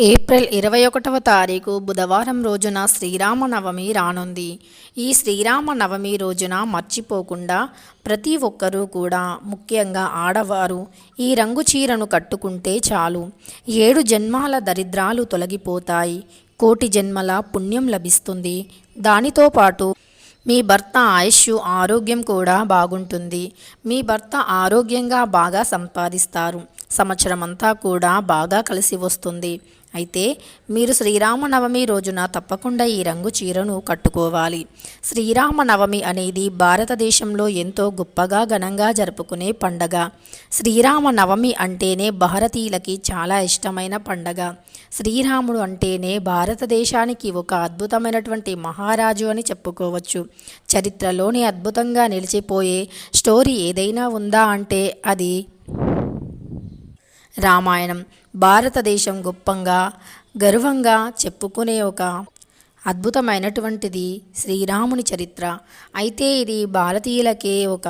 April ఇరవై ఒకటవ తారీఖు బుధవారం రోజున శ్రీరామనవమి రానుంది. ఈ శ్రీరామనవమి రోజున మర్చిపోకుండా ప్రతి ఒక్కరూ కూడా ముఖ్యంగా ఆడవారు ఈ రంగు చీరను కట్టుకుంటే చాలు. ఏడు జన్మాల దరిద్రాలు తొలగిపోతాయి. కోటి జన్మల పుణ్యం లభిస్తుంది. దానితో పాటు మీ భర్త ఆయుష్ ఆరోగ్యం కూడా బాగుంటుంది. మీ భర్త ఆరోగ్యంగా బాగా సంపాదిస్తారు. సంవత్సరం అంతా కూడా బాగా కలిసి వస్తుంది. అయితే మీరు శ్రీరామనవమి రోజున తప్పకుండా ఈ రంగు చీరను కట్టుకోవాలి. శ్రీరామనవమి అనేది భారతదేశంలో ఎంతో గొప్పగా ఘనంగా జరుపుకునే పండగ. శ్రీరామనవమి అంటేనే భారతీయులకి చాలా ఇష్టమైన పండగ. శ్రీరాముడు అంటేనే భారతదేశానికి ఒక అద్భుతమైనటువంటి మహారాజు అని చెప్పుకోవచ్చు. చరిత్రలోని అద్భుతంగా నిలిచిపోయే స్టోరీ ఏదైనా ఉందా అంటే అది రామాయణం భారతదేశం గొప్పంగా గర్వంగా చెప్పుకునే ఒక అద్భుతమైనటువంటిది శ్రీరాముని చరిత్ర. అయితే ఇది భారతీయులకే ఒక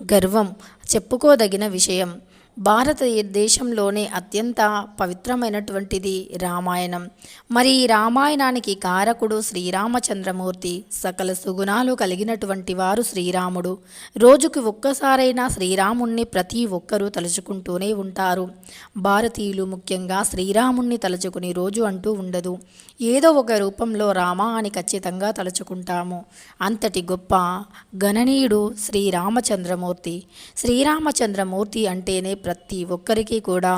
గర్వం చెప్పుకోదగిన విషయం. భారతదేశంలోనే అత్యంత పవిత్రమైనటువంటిది రామాయణం. మరి ఈ రామాయణానికి కారకుడు శ్రీరామచంద్రమూర్తి సకల సుగుణాలు కలిగినటువంటి వారు శ్రీరాముడు. రోజుకి ఒక్కసారైనా శ్రీరాముణ్ణి ప్రతి ఒక్కరూ తలుచుకుంటూనే ఉంటారు. భారతీయులు ముఖ్యంగా శ్రీరాముణ్ణి తలుచుకుని రోజు అంటూ ఉండదు. ఏదో ఒక రూపంలో రామ అని ఖచ్చితంగా తలుచుకుంటాము. అంతటి గొప్ప గణనీయుడు శ్రీరామచంద్రమూర్తి. శ్రీరామచంద్రమూర్తి అంటేనే ప్రతి ఒక్కరికి కూడా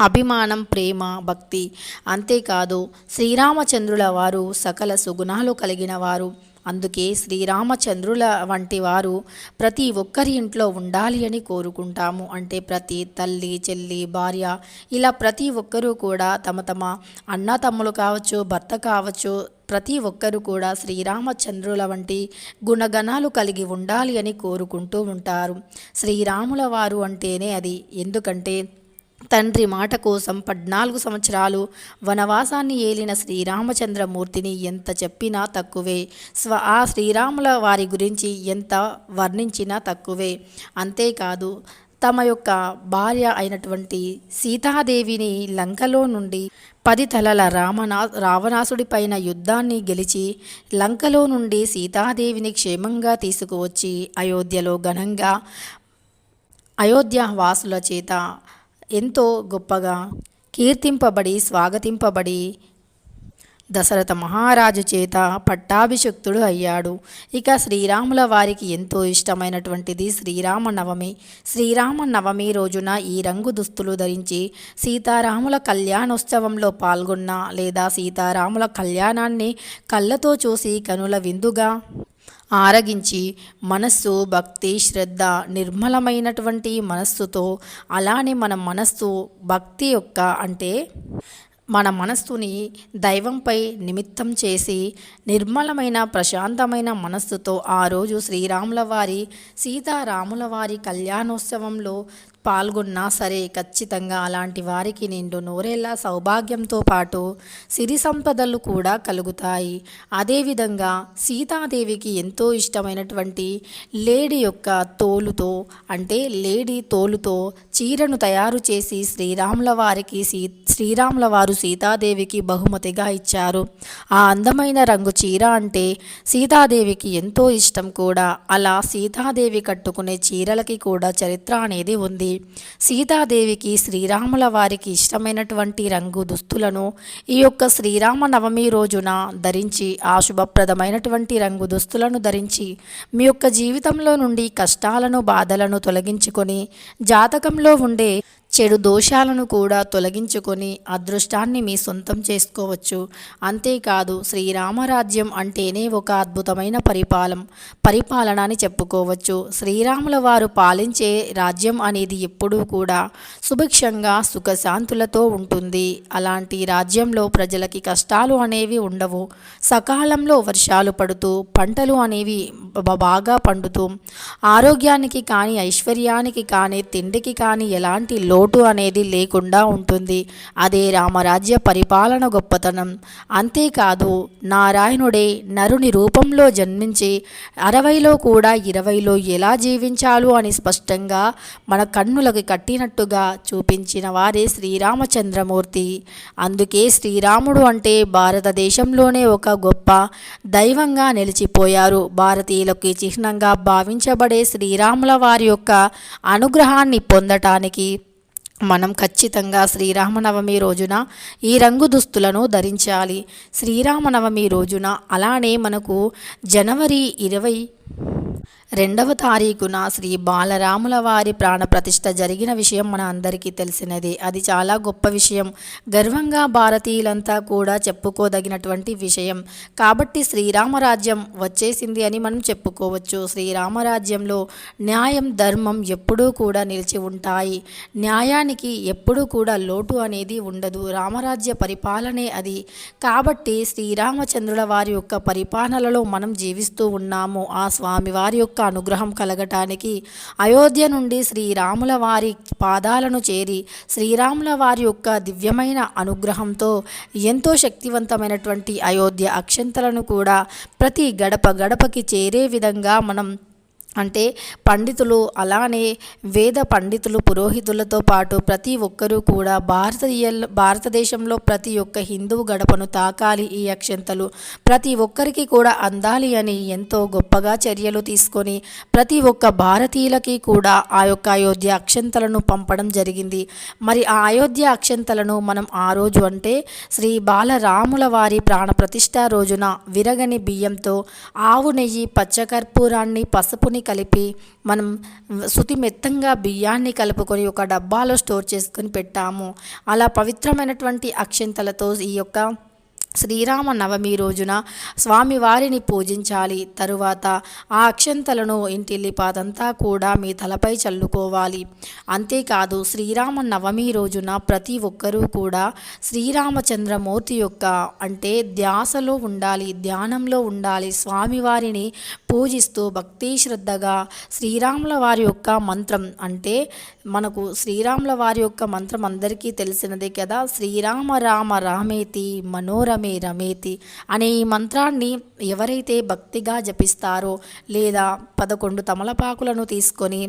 అభిమానం ప్రేమ భక్తి అంతేకాదు శ్రీరామచంద్రుల వారు సకల సుగుణాలు కలిగిన వారు. అందుకే శ్రీరామచంద్రుల వంటి వారు ప్రతి ఒక్కరి ఇంట్లో ఉండాలి అని కోరుకుంటాము. అంటే ప్రతి తల్లి చెల్లి భార్య ఇలా ప్రతి ఒక్కరూ కూడా తమ తమ అన్న తమ్ములు కావచ్చు భర్త కావచ్చు ప్రతి ఒక్కరూ కూడా శ్రీరామచంద్రుల వంటి గుణగణాలు కలిగి ఉండాలి అని కోరుకుంటూ ఉంటారు. శ్రీరాముల వారు అంటేనే అది. ఎందుకంటే తండ్రి మాట కోసం పద్నాలుగు సంవత్సరాలు వనవాసాన్ని ఏలిన శ్రీరామచంద్రమూర్తిని ఎంత చెప్పినా తక్కువే. స్వ ఆ శ్రీరాముల వారి గురించి ఎంత వర్ణించినా తక్కువే. అంతేకాదు తమ యొక్క భార్య అయినటువంటి సీతాదేవిని లంకలో నుండి పది తలల రామనా రావణాసుడి పైన యుద్ధాన్ని గెలిచి లంకలో నుండి సీతాదేవిని క్షేమంగా తీసుకువచ్చి అయోధ్యలో ఘనంగా అయోధ్య వాసుల చేత ఎంతో గొప్పగా కీర్తింపబడి స్వాగతింపబడి దశరథ మహారాజు చేత పట్టాభిషక్తుడు అయ్యాడు. ఇక శ్రీరాముల వారికి ఎంతో ఇష్టమైనటువంటిది శ్రీరామనవమి. శ్రీరామనవమి రోజున ఈ రంగు దుస్తులు ధరించి సీతారాముల కళ్యాణోత్సవంలో పాల్గొన్న లేదా సీతారాముల కళ్యాణాన్ని కళ్ళతో చూసి కనుల విందుగా ఆరగించి మనస్సు భక్తి శ్రద్ధ నిర్మలమైనటువంటి మనస్సుతో అలానే మన మనస్సు భక్తి యొక్క అంటే మన మనస్సుని దైవంపై నిమిత్తం చేసి నిర్మలమైన ప్రశాంతమైన మనస్సుతో ఆ రోజు శ్రీరాముల వారి సీతారాముల వారి కళ్యాణోత్సవంలో పాల్గొన్నా సరే ఖచ్చితంగా అలాంటి వారికి నిండు నూరేళ్ళ సౌభాగ్యంతో పాటు సిరి సంపదలు కూడా కలుగుతాయి. అదేవిధంగా సీతాదేవికి ఎంతో ఇష్టమైనటువంటి లేడీ యొక్క తోలుతో అంటే లేడీ తోలుతో చీరను తయారు చేసి శ్రీరాముల వారికి సీ శ్రీరాముల వారు సీతాదేవికి బహుమతిగా ఇచ్చారు. ఆ అందమైన రంగు చీర అంటే సీతాదేవికి ఎంతో ఇష్టం కూడా. అలా సీతాదేవి కట్టుకునే చీరలకి కూడా చరిత్ర అనేది ఉంది. సీతాదేవికి శ్రీరాముల వారికి ఇష్టమైనటువంటి రంగు దుస్తులను ఈ యొక్క శ్రీరామ నవమి రోజున ధరించి ఆ శుభప్రదమైనటువంటి రంగు దుస్తులను ధరించి మీ యొక్క జీవితంలో నుండి కష్టాలను బాధలను తొలగించుకొని జాతకంలో ఉండే చెడు దోషాలను కూడా తొలగించుకొని అదృష్టాన్ని మీ సొంతం చేసుకోవచ్చు. అంతేకాదు శ్రీరామరాజ్యం అంటేనే ఒక అద్భుతమైన పరిపాలన పరిపాలన అని చెప్పుకోవచ్చు. శ్రీరాముల వారు పాలించే రాజ్యం అనేది ఎప్పుడూ కూడా సుభిక్షంగా సుఖశాంతులతో ఉంటుంది. అలాంటి రాజ్యంలో ప్రజలకి కష్టాలు అనేవి ఉండవు. సకాలంలో వర్షాలు పడుతూ పంటలు అనేవి బాగా పండుతూ ఆరోగ్యానికి కానీ ఐశ్వర్యానికి కానీ తిండికి కానీ ఎలాంటి లో లోటు అనేది లేకుండా ఉంటుంది. అదే రామరాజ్య పరిపాలన గొప్పతనం. అంతేకాదు నారాయణుడే నరుని రూపంలో జన్మించి అరవైలో కూడా ఇరవైలో ఎలా జీవించాలో అని స్పష్టంగా మన కన్నులకు కట్టినట్టుగా చూపించిన వారే శ్రీరామచంద్రమూర్తి. అందుకే శ్రీరాముడు అంటే భారతదేశంలోనే ఒక గొప్ప దైవంగా నిలిచిపోయారు. భారతీయులకి చిహ్నంగా భావించబడే శ్రీరాముల వారి యొక్క అనుగ్రహాన్ని పొందటానికి మనం ఖచ్చితంగా శ్రీరామనవమి రోజున ఈ రంగు దుస్తులను ధరించాలి. శ్రీరామనవమి రోజున అలానే మనకు జనవరి ఇరవై రెండవ తారీఖున శ్రీ బాలరాముల వారి ప్రాణప్రతిష్ఠ జరిగిన విషయం మన అందరికీ తెలిసినదే. అది చాలా గొప్ప విషయం. గర్వంగా భారతీయులంతా కూడా చెప్పుకోదగినటువంటి విషయం. కాబట్టి శ్రీరామరాజ్యం వచ్చేసింది అని మనం చెప్పుకోవచ్చు. శ్రీరామరాజ్యంలో న్యాయం ధర్మం ఎప్పుడూ కూడా నిలిచి ఉంటాయి. న్యాయానికి ఎప్పుడూ కూడా లోటు అనేది ఉండదు. రామరాజ్య పరిపాలనే అది. కాబట్టి శ్రీరామచంద్రుల వారి యొక్క పరిపాలనలో మనం జీవిస్తూ ఉన్నాము. ఆ స్వామి వారి యొక్క అనుగ్రహం కలగటానికి అయోధ్య నుండి శ్రీరాముల వారి పాదాలను చేరి శ్రీరాముల వారి యొక్క దివ్యమైన అనుగ్రహంతో ఎంతో శక్తివంతమైనటువంటి అయోధ్య అక్షంతలను కూడా ప్రతి గడప గడపకి చేరే విధంగా మనం అంటే పండితులు అలానే వేద పండితులు పురోహితులతో పాటు ప్రతి ఒక్కరూ కూడా భారతీయ భారతదేశంలో ప్రతి ఒక్క హిందువు గడపను తాకాలి ఈ అక్షంతలు. ప్రతి ఒక్కరికి కూడా అందాలి అని ఎంతో గొప్పగా చర్యలు తీసుకొని ప్రతి ఒక్క భారతీయులకి కూడా ఆ యొక్క అయోధ్య అక్షంతలను పంపడం జరిగింది. మరి ఆ అయోధ్య అక్షంతలను మనం ఆ రోజు అంటే శ్రీ బాలరాముల వారి ప్రాణప్రతిష్ఠ రోజున విరగని బియ్యంతో ఆవు నెయ్యి పచ్చకర్పూరాన్ని పసుపుని కలిపి మనం శృతి మెత్తంగా బియ్యాన్ని కలుపుకొని ఒక డబ్బాలో స్టోర్ చేసుకొని పెట్టాము. అలా పవిత్రమైనటువంటి అక్షంతలతో ఈ యొక్క శ్రీరామ నవమి రోజున స్వామివారిని పూజించాలి. తరువాత ఆ అక్షంతలను ఇంటిల్లిపాదంతా కూడా మీ తలపై చల్లుకోవాలి. అంతేకాదు శ్రీరామ నవమి రోజున ప్రతి ఒక్కరూ కూడా శ్రీరామచంద్రమూర్తి యొక్క అంటే ధ్యాసలో ఉండాలి ధ్యానంలో ఉండాలి స్వామివారిని పూజిస్తూ భక్తి శ్రద్ధగా శ్రీరాముల వారి యొక్క మంత్రం అంటే మనకు శ్రీరాముల వారి యొక్క మంత్రం అందరికీ తెలిసినదే కదా శ్రీరామ రామ రామేతి మనోరమే రమేతి అనే ఈ మంత్రాన్ని ఎవరైతే భక్తిగా జపిస్తారో లేదా పదకొండు తమలపాకులను తీసుకొని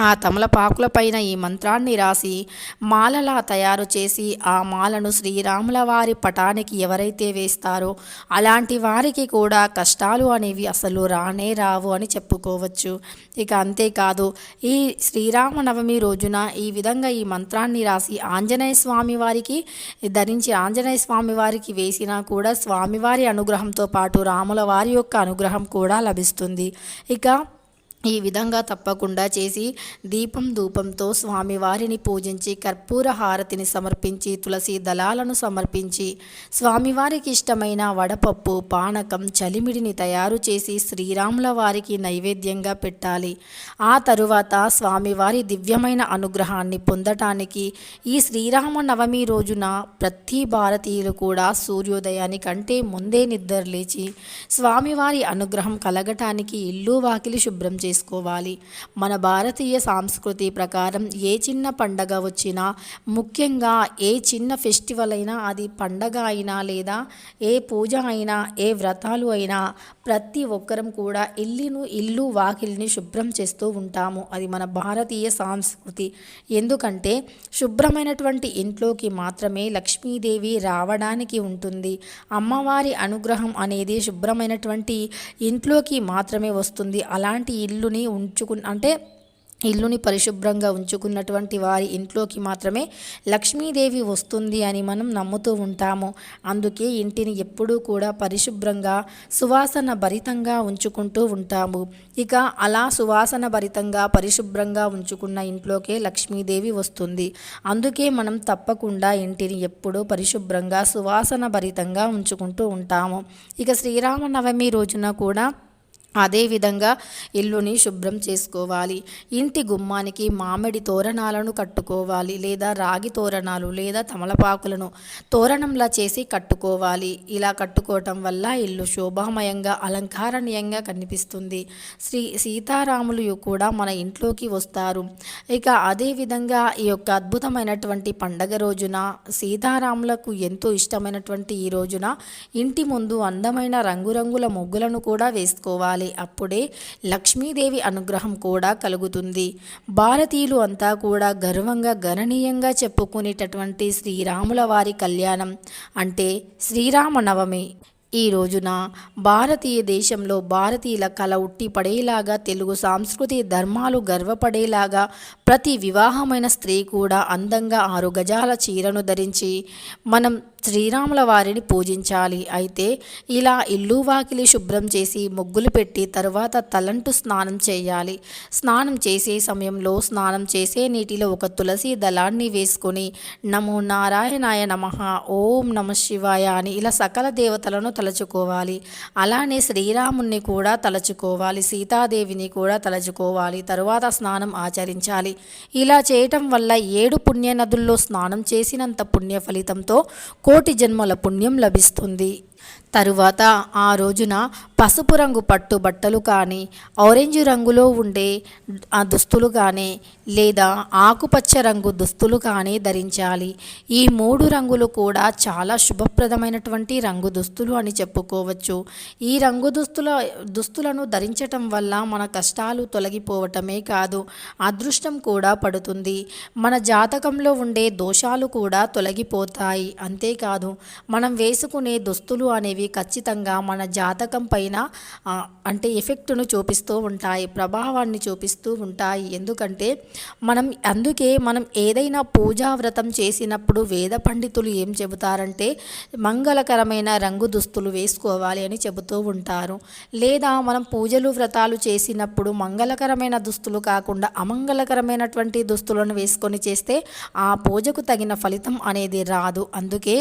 ఆ తమలపాకుల పైన ఈ మంత్రాన్ని రాసి మాలలా తయారు చేసి ఆ మాలను శ్రీరాముల వారి పటానికి ఎవరైతే వేస్తారో అలాంటి వారికి కూడా కష్టాలు అనేవి అసలు రానే రావు అని చెప్పుకోవచ్చు. ఇక అంతేకాదు ఈ శ్రీరామనవమి రోజున ఈ విధంగా ఈ మంత్రాన్ని రాసి ఆంజనేయ స్వామి వారికి ధరించి ఆంజనేయ స్వామి వారికి వేసినా కూడా స్వామివారి అనుగ్రహంతో పాటు రాముల వారి యొక్క అనుగ్రహం కూడా లభిస్తుంది. ఇక ఈ విధంగా తప్పకుండా చేసి దీపం ధూపంతో స్వామివారిని పూజించి కర్పూర హారతిని సమర్పించి తులసి దళాలను సమర్పించి స్వామివారికి ఇష్టమైన వడపప్పు పానకం చలిమిడిని తయారు చేసి శ్రీరాముల వారికి నైవేద్యంగా పెట్టాలి. ఆ తరువాత స్వామివారి దివ్యమైన అనుగ్రహాన్ని పొందటానికి ఈ శ్రీరామ నవమి రోజున ప్రతి భారతీయులు కూడా సూర్యోదయానికంటే ముందే నిద్రలేచి స్వామివారి అనుగ్రహం కలగటానికి ఇల్లు వాకిలి శుభ్రం చేసుకోవాలి. మన భారతీయ సంస్కృతి ప్రకారం ఏ చిన్న పండగ వచ్చినా ముఖ్యంగా ఏ చిన్న ఫెస్టివల్ అయినా అది పండగ అయినా లేదా ఏ పూజ అయినా ఏ వ్రతాలు అయినా ప్రతి ఒక్కరం కూడా ఇల్లును ఇల్లు వాకిలిని శుభ్రం చేస్తూ ఉంటాము. అది మన భారతీయ సంస్కృతి. ఎందుకంటే శుభ్రమైనటువంటి ఇంట్లోకి మాత్రమే లక్ష్మీదేవి రావడానికి ఉంటుంది. అమ్మవారి అనుగ్రహం అనేది శుభ్రమైనటువంటి ఇంట్లోకి మాత్రమే వస్తుంది. అలాంటి ఇల్లు ఇల్లుని ఉంచుకు అంటే ఇల్లుని పరిశుభ్రంగా ఉంచుకున్నటువంటి వారి ఇంట్లోకి మాత్రమే లక్ష్మీదేవి వస్తుంది అని మనం నమ్ముతూ ఉంటాము. అందుకే ఇంటిని ఎప్పుడూ కూడా పరిశుభ్రంగా సువాసన భరితంగా ఉంచుకుంటూ ఉంటాము. ఇక అలా సువాసన భరితంగా పరిశుభ్రంగా ఉంచుకున్న ఇంట్లోకే లక్ష్మీదేవి వస్తుంది. అందుకే మనం తప్పకుండా ఇంటిని ఎప్పుడూ పరిశుభ్రంగా సువాసన భరితంగా ఉంచుకుంటూ ఉంటాము. ఇక శ్రీరామనవమి రోజున కూడా అదేవిధంగా ఇల్లుని శుభ్రం చేసుకోవాలి. ఇంటి గుమ్మానికి మామిడి తోరణాలను కట్టుకోవాలి లేదా రాగి తోరణాలు లేదా తమలపాకులను తోరణంలా చేసి కట్టుకోవాలి. ఇలా కట్టుకోవటం వల్ల ఇల్లు శోభామయంగా అలంకారణీయంగా కనిపిస్తుంది. శ్రీ సీతారాములు కూడా మన ఇంట్లోకి వస్తారు. ఇక అదేవిధంగా ఈ యొక్క అద్భుతమైనటువంటి పండగ రోజున సీతారాములకు ఎంతో ఇష్టమైనటువంటి ఈ రోజున ఇంటి ముందు అందమైన రంగురంగుల ముగ్గులను కూడా వేసుకోవాలి. అప్పుడే లక్ష్మీదేవి అనుగ్రహం కూడా కలుగుతుంది. భారతీయులు అంతా కూడా గర్వంగా గణనీయంగా చెప్పుకునేటటువంటి శ్రీరాముల వారి కళ్యాణం అంటే శ్రీరామనవమి. ఈ రోజున భారతీయ దేశంలో భారతీయుల కళ ఉట్టి పడేలాగా తెలుగు సాంస్కృతి ధర్మాలు గర్వపడేలాగా ప్రతి వివాహమైన స్త్రీ కూడా అందంగా ఆరు గజాల చీరను ధరించి మనం శ్రీరాముల వారిని పూజించాలి. అయితే ఇలా ఇల్లు వాకిలి శుభ్రం చేసి ముగ్గులు పెట్టి తరువాత తలంటు స్నానం చేయాలి. స్నానం చేసే సమయంలో స్నానం చేసే నీటిలో ఒక తులసి దళాన్ని వేసుకొని నమో నారాయణాయ నమ ఓం నమ శివాయ అని ఇలా సకల దేవతలను తలుచుకోవాలి. అలానే శ్రీరాముణ్ణి కూడా తలుచుకోవాలి. సీతాదేవిని కూడా తలుచుకోవాలి. తరువాత స్నానం ఆచరించాలి. ఇలా చేయటం వల్ల ఏడు పుణ్య నదుల్లో స్నానం చేసినంత పుణ్య ఫలితంతో కోటి జన్మల పుణ్యం లభిస్తుంది. తరువాత ఆ రోజున పసుపు రంగు పట్టు బట్టలు కానీ ఆరెంజ్ రంగులో ఉండే ఆ దుస్తులు కానీ లేదా ఆకుపచ్చ రంగు దుస్తులు కానీ ధరించాలి. ఈ మూడు రంగులు కూడా చాలా శుభప్రదమైనటువంటి రంగు దుస్తులు అని చెప్పుకోవచ్చు. ఈ రంగు దుస్తుల దుస్తులను ధరించటం వల్ల మన కష్టాలు తొలగిపోవటమే కాదు అదృష్టం కూడా పడుతుంది. మన జాతకంలో ఉండే దోషాలు కూడా తొలగిపోతాయి. అంతేకాదు మనం వేసుకునే దుస్తులు అనేవి ఖచ్చితంగా మన జాతకం పైన అంటే ఎఫెక్ట్ను చూపిస్తూ ఉంటాయి ప్రభావాన్ని చూపిస్తూ ఉంటాయి. ఎందుకంటే మనం అందుకే మనం ఏదైనా పూజా వ్రతం చేసినప్పుడు వేద పండితులు ఏం చెబుతారంటే మంగళకరమైన రంగు దుస్తులు వేసుకోవాలి అని చెబుతూ ఉంటారు. లేదా మనం పూజలు వ్రతాలు చేసినప్పుడు మంగళకరమైన దుస్తులు కాకుండా అమంగళకరమైనటువంటి దుస్తులను వేసుకొని చేస్తే ఆ పూజకు తగిన ఫలితం అనేది రాదు. అందుకే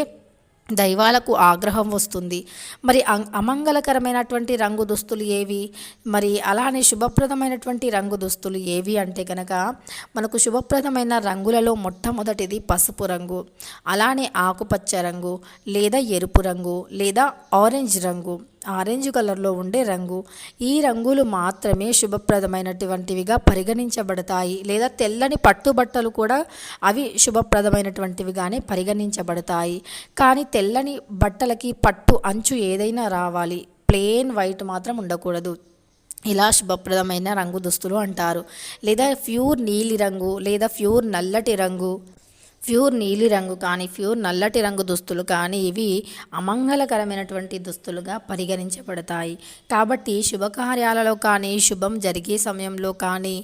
దైవాలకు ఆగ్రహం వస్తుంది. మరి అం- అమంగళకరమైనటువంటి రంగు దుస్తులు ఏవి? మరి అలానే శుభప్రదమైనటువంటి రంగు దుస్తులు ఏవి అంటే కనుక మనకు శుభప్రదమైన రంగులలో మొట్టమొదటిది పసుపు రంగు అలానే ఆకుపచ్చ రంగు లేదా ఎరుపు రంగు లేదా ఆరెంజ్ రంగు. ఆరెంజ్ కలర్లో ఉండే రంగు. ఈ రంగులు మాత్రమే శుభప్రదమైనటువంటివిగా పరిగణించబడతాయి. లేదా తెల్లని పట్టుబట్టలు కూడా అవి శుభప్రదమైనటువంటివిగానే పరిగణించబడతాయి. కానీ తెల్లని బట్టలకి పట్టు అంచు ఏదైనా రావాలి. ప్లెయిన్ వైట్ మాత్రం ఉండకూడదు. ఇలా శుభప్రదమైన రంగు దుస్తులు అంటారు. లేదా ప్యూర్ నీలి రంగు లేదా ప్యూర్ నల్లటి రంగు. ప్యూర్ నీలి రంగు కానీ ప్యూర్ నల్లటి రంగు దుస్తులు కానీ ఇవి అమంగళకరమైనటువంటి దుస్తులుగా పరిగణించబడతాయి. కాబట్టి శుభకార్యాలలో కానీ శుభం జరిగే సమయంలో కానీ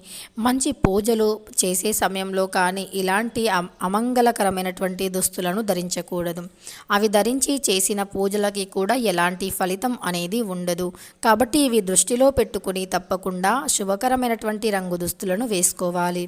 మంచి పూజలు చేసే సమయంలో కానీ ఇలాంటి అమంగళకరమైనటువంటి దుస్తులను ధరించకూడదు. అవి ధరించి చేసిన పూజలకి కూడా ఎలాంటి ఫలితం అనేది ఉండదు. కాబట్టి ఇవి దృష్టిలో పెట్టుకుని తప్పకుండా శుభకరమైనటువంటి రంగు దుస్తులను వేసుకోవాలి.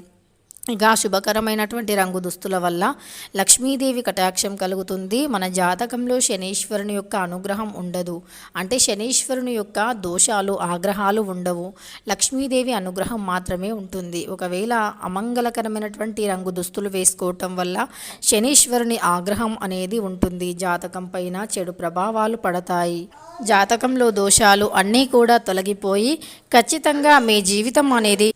ఇక శుభకరమైనటువంటి రంగు దుస్తుల వల్ల లక్ష్మీదేవి కటాక్షం కలుగుతుంది. మన జాతకంలో శనీశ్వరుని యొక్క అనుగ్రహం ఉండదు. అంటే శనీశ్వరుని యొక్క దోషాలు ఆగ్రహాలు ఉండవు. లక్ష్మీదేవి అనుగ్రహం మాత్రమే ఉంటుంది. ఒకవేళ అమంగళకరమైనటువంటి రంగు దుస్తులు వేసుకోవటం వల్ల శనీశ్వరుని ఆగ్రహం అనేది ఉంటుంది. జాతకం పైన చెడు ప్రభావాలు పడతాయి. జాతకంలో దోషాలు అన్నీ కూడా తొలగిపోయి ఖచ్చితంగా మీ జీవితం అనేది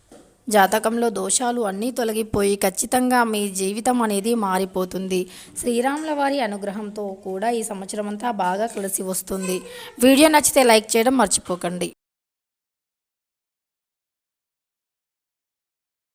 జాతకంలో దోషాలు అన్నీ తొలగిపోయి ఖచ్చితంగా మీ జీవితం అనేది మారిపోతుంది. శ్రీరాముల వారి అనుగ్రహంతో కూడా ఈ సంవత్సరం అంతా బాగా కలిసి వస్తుంది. వీడియో నచ్చితే లైక్ చేయడం మర్చిపోకండి.